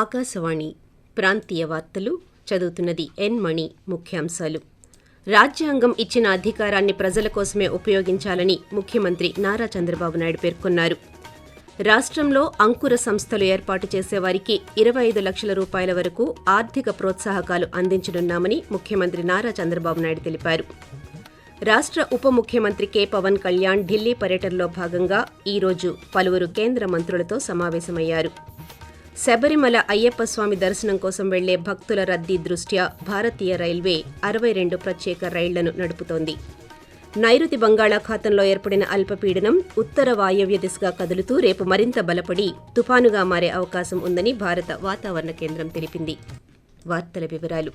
ఆకాశవాణి ప్రాంతీయ వార్తలు చదువుతున్నది ఎన్ మణి ముఖ్యాంశాలు. రాజ్యాంగం ఇచ్చిన అధికారాన్ని ప్రజల కోసమే ఉపయోగించాలని ముఖ్యమంత్రి నారా చంద్రబాబు నాయుడు పేర్కొన్నారు. రాష్ట్రంలో అంకుర సంస్థలు ఏర్పాటు చేసేవారికి ఇరవై ఐదు లక్షల రూపాయల వరకు ఆర్థిక ప్రోత్సాహకాలు అందించనున్నామని ముఖ్యమంత్రి నారా చంద్రబాబు నాయుడు తెలిపారు. రాష్ట్ర ఉప ముఖ్యమంత్రి కె పవన్ కళ్యాణ్ ఢిల్లీ పర్యటనలో భాగంగా ఈ రోజు పలువురు కేంద్ర మంత్రులతో సమావేశమయ్యారు. శబరిమల అయ్యప్ప స్వామి దర్శనం కోసం వెళ్ళే భక్తుల రద్దీ దృష్ట్యా భారతీయ రైల్వే అరవై రెండు ప్రత్యేక రైళ్ళను నడుపుతోంది. నైరుతి బంగాళాఖాతంలో ఏర్పడిన అల్పపీడనం ఉత్తర వాయవ్య దిశగా కదులుతూ రేపు మరింత బలపడి తుపానుగా మారే అవకాశం ఉందని భారత వాతావరణ కేంద్రం తెలిపింది. వార్తల వివరాలు.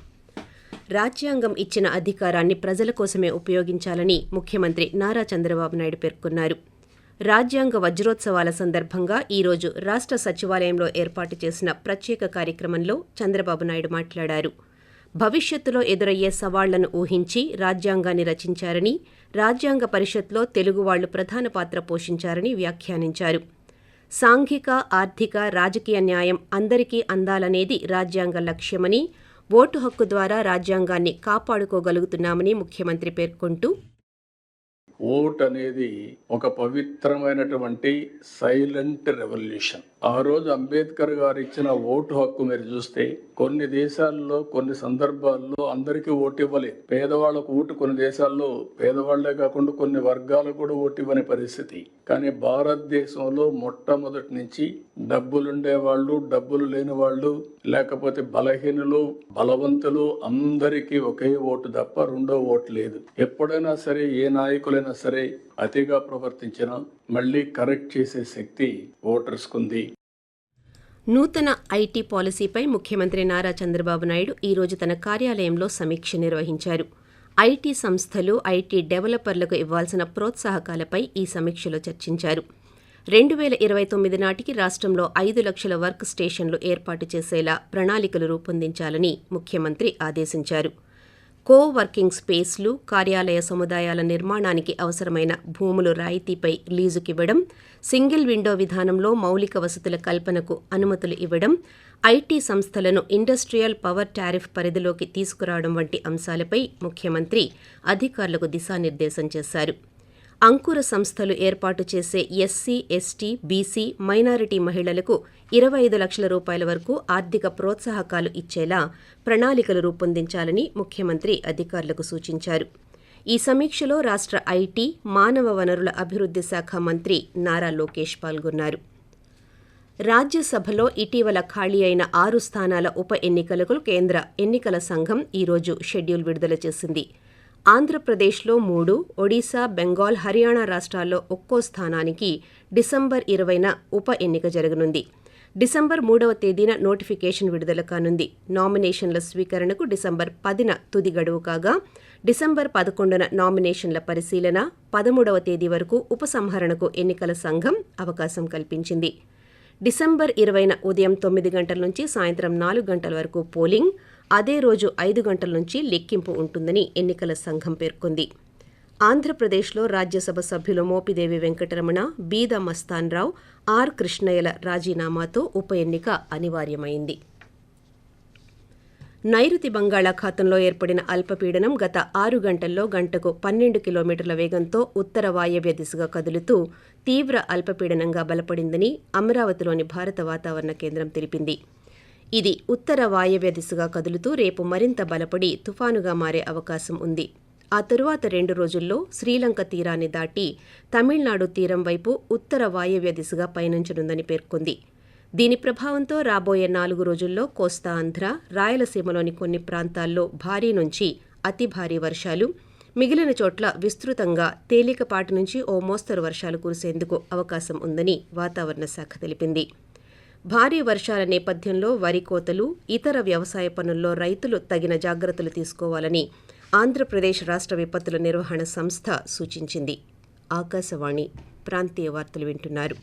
రాజ్యాంగం ఇచ్చిన అధికారాన్ని ప్రజల కోసమే ఉపయోగించాలని ముఖ్యమంత్రి నారా చంద్రబాబు నాయుడు పేర్కొన్నారు. రాజ్యాంగ వజ్రోత్సవాల సందర్భంగా ఈరోజు రాష్ట్ర సచివాలయంలో ఏర్పాటు చేసిన ప్రత్యేక కార్యక్రమంలో చంద్రబాబు నాయుడు మాట్లాడారు. భవిష్యత్తులో ఎదురయ్యే సవాళ్ళను ఊహించి రాజ్యాంగాన్ని రచించారని రాజ్యాంగ పరిషత్లో తెలుగు వాళ్ళు ప్రధాన పాత్ర పోషించారని వ్యాఖ్యానించారు. సాంఘిక ఆర్థిక రాజకీయ న్యాయం అందరికీ అందాలనేది రాజ్యాంగ లక్ష్యమని ఓటు హక్కు ద్వారా రాజ్యాంగాన్ని కాపాడుకోగలుగుతున్నామని ముఖ్యమంత్రి పేర్కొంటూ ఓట్ అనేది ఒక పవిత్రమైనటువంటి సైలెంట్ రెవల్యూషన్. ఆ రోజు అంబేద్కర్ గారు ఇచ్చిన ఓటు హక్కు మీరు చూస్తే కొన్ని దేశాల్లో కొన్ని సందర్భాల్లో అందరికీ ఓటు ఇవ్వలేదు పేదవాళ్ళకు ఓటు కొన్ని దేశాల్లో పేదవాళ్ళే కాకుండా కొన్ని వర్గాలకు కూడా ఓటు ఇవ్వని పరిస్థితి. కానీ భారతదేశంలో మొట్టమొదటి నుంచి డబ్బులుండే వాళ్ళు డబ్బులు లేని వాళ్ళు లేకపోతే బలహీనులు బలవంతులు అందరికీ ఒకే ఓటు తప్ప రెండో ఓటు లేదు. ఎప్పుడైనా సరే ఏ నాయకులు నాయకులైనా సరే అతిగా ప్రవర్తించినా మళ్ళీ కరెక్ట్ చేసే శక్తి ఓటర్స్కుంది. నూతన ఐటీ పాలసీపై ముఖ్యమంత్రి నారా చంద్రబాబు నాయుడు ఈ రోజు తన కార్యాలయంలో సమీక్ష నిర్వహించారు. ఐటీ సంస్థలు ఐటీ డెవలపర్లకు ఇవ్వాల్సిన ప్రోత్సాహకాలపై ఈ సమీక్షలో చర్చించారు. రెండు వేల ఇరవై తొమ్మిది నాటికి రాష్ట్రంలో ఐదు లక్షల వర్క్ స్టేషన్లు ఏర్పాటు చేసేలా ప్రణాళికలు రూపొందించాలని ముఖ్యమంత్రి ఆదేశించారు. కో వర్కింగ్ స్పేస్లు కార్యాలయ సముదాయాల నిర్మాణానికి అవసరమైన భూములు రాయితీపై లీజుకివ్వడం సింగిల్ విండో విధానంలో మౌలిక వసతుల కల్పనకు అనుమతులు ఇవ్వడం ఐటీ సంస్థలను ఇండస్ట్రియల్ పవర్ టారిఫ్ పరిధిలోకి తీసుకురావడం వంటి అంశాలపై ముఖ్యమంత్రి అధికారులకు దిశానిర్దేశం చేశారు. అంకుర సంస్థలు ఏర్పాటు చేసే ఎస్సీ ఎస్టీ బీసీ మైనారిటీ మహిళలకు ఇరవై ఐదు లక్షల రూపాయల వరకు ఆర్థిక ప్రోత్సాహకాలు ఇచ్చేలా ప్రణాళికలు రూపొందించాలని ముఖ్యమంత్రి అధికారులకు సూచించారు. ఈ సమీక్షలో రాష్ట్ర ఐటీ మానవ వనరుల అభివృద్ధి శాఖ మంత్రి నారా లోకేష్ పాల్గొన్నారు. రాజ్యసభలో ఇటీవల ఖాళీ అయిన ఆరు స్థానాల ఉప ఎన్నికలకు కేంద్ర ఎన్నికల సంఘం ఈరోజు షెడ్యూల్ విడుదల చేసింది. ఆంధ్రప్రదేశ్లో మూడు ఒడిశా బెంగాల్ హర్యానా రాష్ట్రాల్లో ఒక్కో స్థానానికి డిసెంబర్ ఇరవైన ఉప ఎన్నిక జరగనుంది. డిసెంబర్ మూడవ తేదీన నోటిఫికేషన్ విడుదల కానుంది. నామినేషన్ల స్వీకరణకు డిసెంబర్ పదిన తుది గడువు కాగా డిసెంబర్ పదకొండున నామినేషన్ల పరిశీలన పదమూడవ తేదీ వరకు ఉపసంహరణకు ఎన్నికల సంఘం అవకాశం కల్పించింది. డిసెంబర్ ఇరవైన ఉదయం తొమ్మిది గంటల నుంచి సాయంత్రం నాలుగు గంటల వరకు పోలింగ్ అదే రోజు ఐదు గంటల నుంచి లెక్కింపు ఉంటుందని ఎన్నికల సంఘం పేర్కొంది. ఆంధ్రప్రదేశ్లో రాజ్యసభ సభ్యులు మోపిదేవి వెంకటరమణ బీద మస్తాన్రావు ఆర్ కృష్ణయ్యల రాజీనామాతో ఉప ఎన్నిక అనివార్యమైంది. నైరుతి బంగాళాఖాతంలో ఏర్పడిన అల్పపీడనం గత ఆరు గంటల్లో గంటకు పన్నెండు కిలోమీటర్ల వేగంతో ఉత్తర వాయవ్య దిశగా కదులుతూ తీవ్ర అల్పపీడనంగా బలపడిందని అమరావతిలోని భారత వాతావరణ కేంద్రం తెలిపింది. ఇది ఉత్తర వాయవ్య దిశగా కదులుతూ రేపు మరింత బలపడి తుఫానుగా మారే అవకాశం ఉంది. ఆ తరువాత రెండు రోజుల్లో శ్రీలంక తీరాన్ని దాటి తమిళనాడు తీరం వైపు ఉత్తర వాయవ్య దిశగా పయనించనుందని పేర్కొంది. దీని ప్రభావంతో రాబోయే నాలుగు రోజుల్లో కోస్తా ఆంధ్ర రాయలసీమలోని కొన్ని ప్రాంతాల్లో భారీ నుంచి అతి భారీ వర్షాలు మిగిలిన చోట్ల విస్తృతంగా తేలికపాటి నుంచి ఓ మోస్తరు వర్షాలు కురిసేందుకు అవకాశం ఉందని వాతావరణ శాఖ తెలిపింది. భారీ వర్షాల నేపథ్యంలో వరి కోతలు ఇతర వ్యవసాయ పనుల్లో రైతులు తగిన జాగ్రత్తలు తీసుకోవాలని ఆంధ్రప్రదేశ్ రాష్ట్ర విపత్తుల నిర్వహణ సంస్థ సూచించింది. ఆకాశవాణి ప్రాంతీయ వార్తలు వింటున్నారు.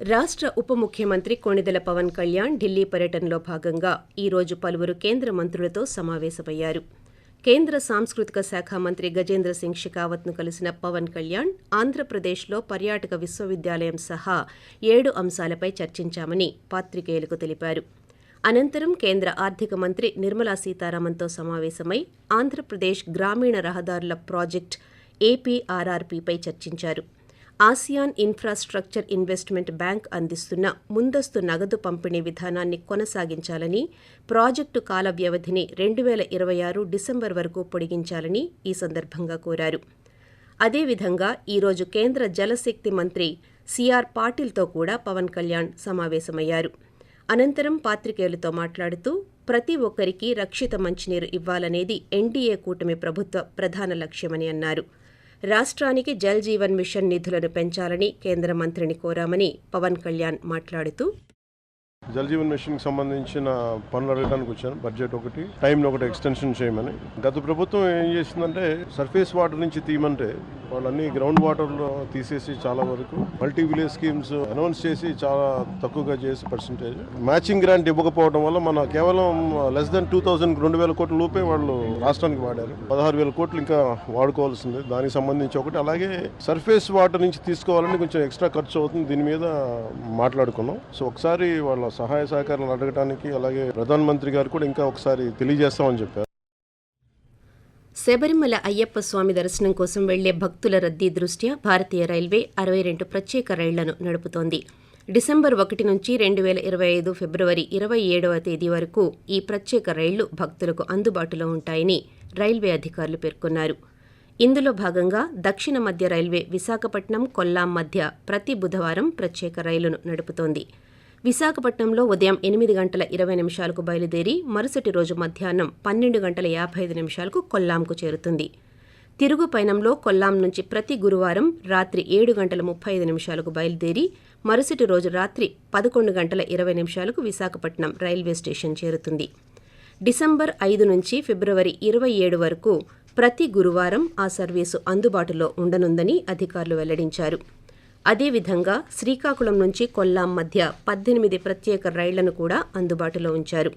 రాష్ట్ర ఉప ముఖ్యమంత్రి కొణిదెల పవన్ కళ్యాణ్ ఢిల్లీ పర్యటనలో భాగంగా ఈ రోజు పలువురు కేంద్ర మంత్రులతో సమావేశమయ్యారు. కేంద్ర సాంస్కృతిక శాఖ మంత్రి గజేంద్ర సింగ్ షెకావత్ను కలిసిన పవన్ కళ్యాణ్ ఆంధ్రప్రదేశ్లో పర్యాటక విశ్వవిద్యాలయం సహా ఏడు అంశాలపై చర్చించామని పాత్రికేయులకు తెలిపారు. అనంతరం కేంద్ర ఆర్థిక మంత్రి నిర్మలా సీతారామన్తో సమావేశమై ఆంధ్రప్రదేశ్ గ్రామీణ రహదారుల ప్రాజెక్ట్ ఏపీఆర్ఆర్పీపై చర్చించారు. ఆసియాన్ ఇన్ఫ్రాస్ట్రక్చర్ ఇన్వెస్ట్మెంట్ బ్యాంక్ అందిస్తున్న ముందస్తు నగదు పంపిణీ విధానాన్ని కొనసాగించాలని ప్రాజెక్టు కాల వ్యవధిని రెండు వేల ఇరవై ఆరు డిసెంబర్ వరకు పొడిగించాలని ఈ సందర్భంగా కోరారు. అదేవిధంగా ఈరోజు కేంద్ర జలశక్తి మంత్రి సిఆర్ పాటిల్తో కూడా పవన్ కళ్యాణ్ సమావేశమయ్యారు. అనంతరం పాత్రికేయులతో మాట్లాడుతూ ప్రతి ఒక్కరికి రక్షిత మంచినీరు ఇవ్వాలనేది ఎన్డీఏ కూటమి ప్రభుత్వ ప్రధాన లక్ష్యమని అన్నారు. రాష్ట్రానికి జల్ జీవన్ మిషన్ నిధులను పెంచాలని కేంద్ర మంత్రిని కోరామని పవన్ కళ్యాణ్ మాట్లాడుతూ జల్ జీవన్ మిషన్ సంబంధించిన పనులు అడగడానికి వచ్చాను. బడ్జెట్ ఒకటి టైంలో ఒకటి ఎక్స్టెన్షన్ చేయమని. గత ప్రభుత్వం ఏం చేసిందంటే సర్ఫేస్ వాటర్ నుంచి తీయమంటే వాళ్ళన్ని గ్రౌండ్ వాటర్లో తీసేసి చాలా వరకు మల్టీ విలేజ్ స్కీమ్స్ అనౌన్స్ చేసి చాలా తక్కువగా చేసి పర్సంటేజ్ మ్యాచింగ్ గ్రాంట్ ఇవ్వకపోవడం వల్ల మన కేవలం లెస్ దెన్ టూ థౌసండ్ రెండు వేల కోట్ల లోపే వాళ్ళు రాష్ట్రానికి వాడారు. పదహారు వేల కోట్లు ఇంకా వాడుకోవాల్సింది. దానికి సంబంధించి ఒకటి. అలాగే సర్ఫేస్ వాటర్ నుంచి తీసుకోవాలని కొంచెం ఎక్స్ట్రా ఖర్చు అవుతుంది. దీని మీద మాట్లాడుకున్నాం. సో ఒకసారి వాళ్ళ సహాయ సహకారాలు అడగడానికి అలాగే ప్రధానమంత్రి గారు కూడా ఇంకా ఒకసారి తెలియజేస్తామని చెప్పారు. శబరిమల అయ్యప్ప స్వామి దర్శనం కోసం వెళ్ళే భక్తుల రద్దీ దృష్ట్యా భారతీయ రైల్వే అరవై రెండు ప్రత్యేక రైళ్ళను నడుపుతోంది. డిసెంబర్ ఒకటి నుంచి రెండు వేల ఇరవై ఐదు ఫిబ్రవరి ఇరవై ఏడవ తేదీ వరకు ఈ ప్రత్యేక రైళ్ళు భక్తులకు అందుబాటులో ఉంటాయని రైల్వే అధికారులు పేర్కొన్నారు. ఇందులో భాగంగా దక్షిణ మధ్య రైల్వే విశాఖపట్నం కొల్లాం మధ్య ప్రతి బుధవారం ప్రత్యేక రైలును నడుపుతోంది. విశాఖపట్నంలో ఉదయం ఎనిమిది గంటల ఇరవై నిమిషాలకు బయలుదేరి మరుసటి రోజు మధ్యాహ్నం పన్నెండు గంటల యాభై ఐదు నిమిషాలకు కొల్లాంకు చేరుతుంది. తిరుగు పయనంలో కొల్లాం నుంచి ప్రతి గురువారం రాత్రి ఏడు గంటల ముప్పై ఐదు నిమిషాలకు బయలుదేరి మరుసటి రోజు రాత్రి పదకొండు గంటల ఇరవై నిమిషాలకు విశాఖపట్నం రైల్వే స్టేషన్ చేరుతుంది. డిసెంబర్ ఐదు నుంచి ఫిబ్రవరి ఇరవై ఏడు వరకు ప్రతి గురువారం ఆ సర్వీసు అందుబాటులో ఉండనుందని అధికారులు వెల్లడించారు. అదేవిధంగా శ్రీకాకుళం నుంచి కొల్లాం మధ్య పద్దెనిమిది ప్రత్యేక రైళ్ళను కూడా అందుబాటులో ఉంచారు.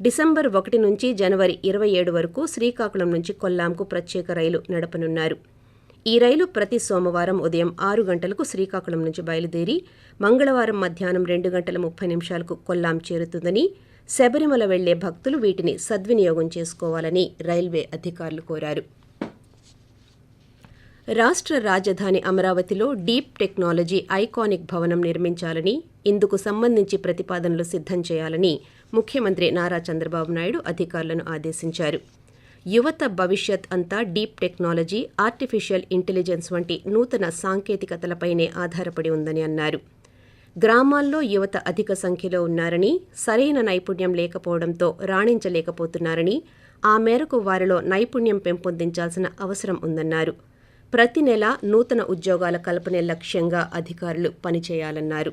డిసెంబర్ ఒకటి నుంచి జనవరి ఇరవై ఏడు వరకు శ్రీకాకుళం నుంచి కొల్లాంకు ప్రత్యేక రైలు నడపనున్నారు. ఈ రైలు ప్రతి సోమవారం ఉదయం ఆరు గంటలకు శ్రీకాకుళం నుంచి బయలుదేరి మంగళవారం మధ్యాహ్నం రెండు గంటల ముప్పై నిమిషాలకు కొల్లాం చేరుతుందని శబరిమల వెళ్ళే భక్తులు వీటిని సద్వినియోగం చేసుకోవాలని రైల్వే అధికారులు కోరారు. రాష్ట్ర రాజధాని అమరావతిలో డీప్ టెక్నాలజీ ఐకానిక్ భవనం నిర్మించాలని ఇందుకు సంబంధించి ప్రతిపాదనలు సిద్ధం చేయాలని ముఖ్యమంత్రి నారా చంద్రబాబు నాయుడు అధికారులను ఆదేశించారు. యువత భవిష్యత్ అంతా డీప్ టెక్నాలజీ ఆర్టిఫిషియల్ ఇంటెలిజెన్స్ వంటి నూతన సాంకేతికతలపైనే ఆధారపడి ఉందని అన్నారు. గ్రామాల్లో యువత అధిక సంఖ్యలో ఉన్నారని సరైన నైపుణ్యం లేకపోవడంతో రాణించలేకపోతున్నారని ఆ మేరకు వారిలో నైపుణ్యం పెంపొందించాల్సిన అవసరం ఉందన్నారు. ప్రతి నెల నూతన ఉద్యోగాల కల్పనే లక్ష్యంగా అధికారులు పనిచేయాలన్నారు.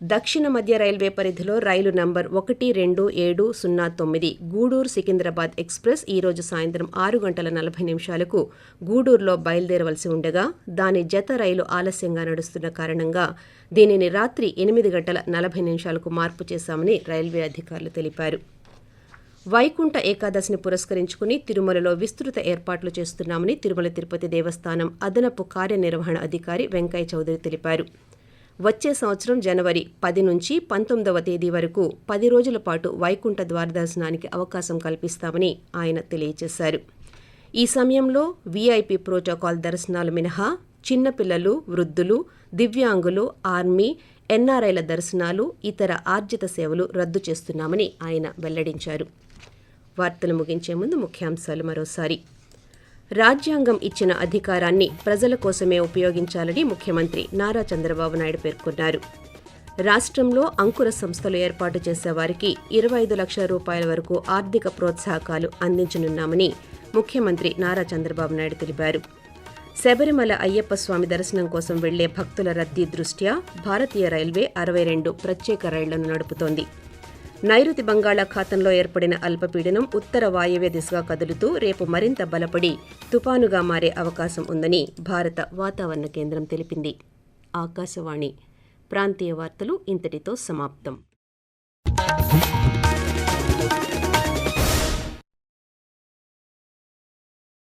దక్షిణ మధ్య రైల్వే పరిధిలో రైలు నంబర్ ఒకటి రెండు ఏడు సున్నా తొమ్మిది గూడూరు సికింద్రాబాద్ ఎక్స్ప్రెస్ ఈ రోజు సాయంత్రం ఆరు గంటల నలభై నిమిషాలకు గూడూరులో బయలుదేరవలసి ఉండగా దాని జత రైలు ఆలస్యంగా నడుస్తున్న కారణంగా దీనిని రాత్రి ఎనిమిది గంటల నలభై నిమిషాలకు మార్పు చేశామని రైల్వే అధికారులు తెలిపారు. వైకుంఠ ఏకాదశిని పురస్కరించుకుని తిరుమలలో విస్తృత ఏర్పాట్లు చేస్తున్నామని తిరుమల తిరుపతి దేవస్థానం అదనపు కార్యనిర్వహణ అధికారి వెంకయ్య చౌదరి తెలిపారు. వచ్చే సంవత్సరం జనవరి పది నుంచి పంతొమ్మిదవ తేదీ వరకు పది రోజుల పాటు వైకుంఠ ద్వారదర్శనానికి అవకాశం కల్పిస్తామని ఆయన తెలియజేశారు. ఈ సమయంలో వీఐపీ ప్రోటోకాల్ దర్శనాలు మినహా చిన్నపిల్లలు వృద్ధులు దివ్యాంగులు ఆర్మీ ఎన్ఆర్ఐల దర్శనాలు ఇతర ఆర్జిత సేవలు రద్దు చేస్తున్నామని ఆయన వెల్లడించారు. వార్తలు ముగించే ముందు ముఖ్యాంశాలు మరోసారి. రాజ్యాంగం ఇచ్చిన అధికారాన్ని ప్రజల కోసమే ఉపయోగించాలని ముఖ్యమంత్రి నారా చంద్రబాబు నాయుడు పేర్కొన్నారు. రాష్ట్రంలో అంకుర సంస్థలు ఏర్పాటు చేసే వారికి ఇరవై ఐదు లక్షల రూపాయల వరకు ఆర్థిక ప్రోత్సాహకాలు అందించనున్నామని ముఖ్యమంత్రి నారా చంద్రబాబు నాయుడు తెలిపారు. శబరిమల అయ్యప్ప స్వామి దర్శనం కోసం వెళ్ళే భక్తుల రద్దీ దృష్ట్యా భారతీయ రైల్వే అరవై రెండు ప్రత్యేక రైళ్ళను నడుపుతోంది. నైరుతి బంగాళాఖాతంలో ఏర్పడిన అల్పపీడనం ఉత్తర వాయవ్య దిశగా కదులుతూ రేపు మరింత బలపడి తుపానుగా మారే అవకాశం ఉందని భారత వాతావరణ కేంద్రం తెలిపింది. ఆకాశవాణి ప్రాంతీయ వార్తలు ఇంతటితో సమాప్తం.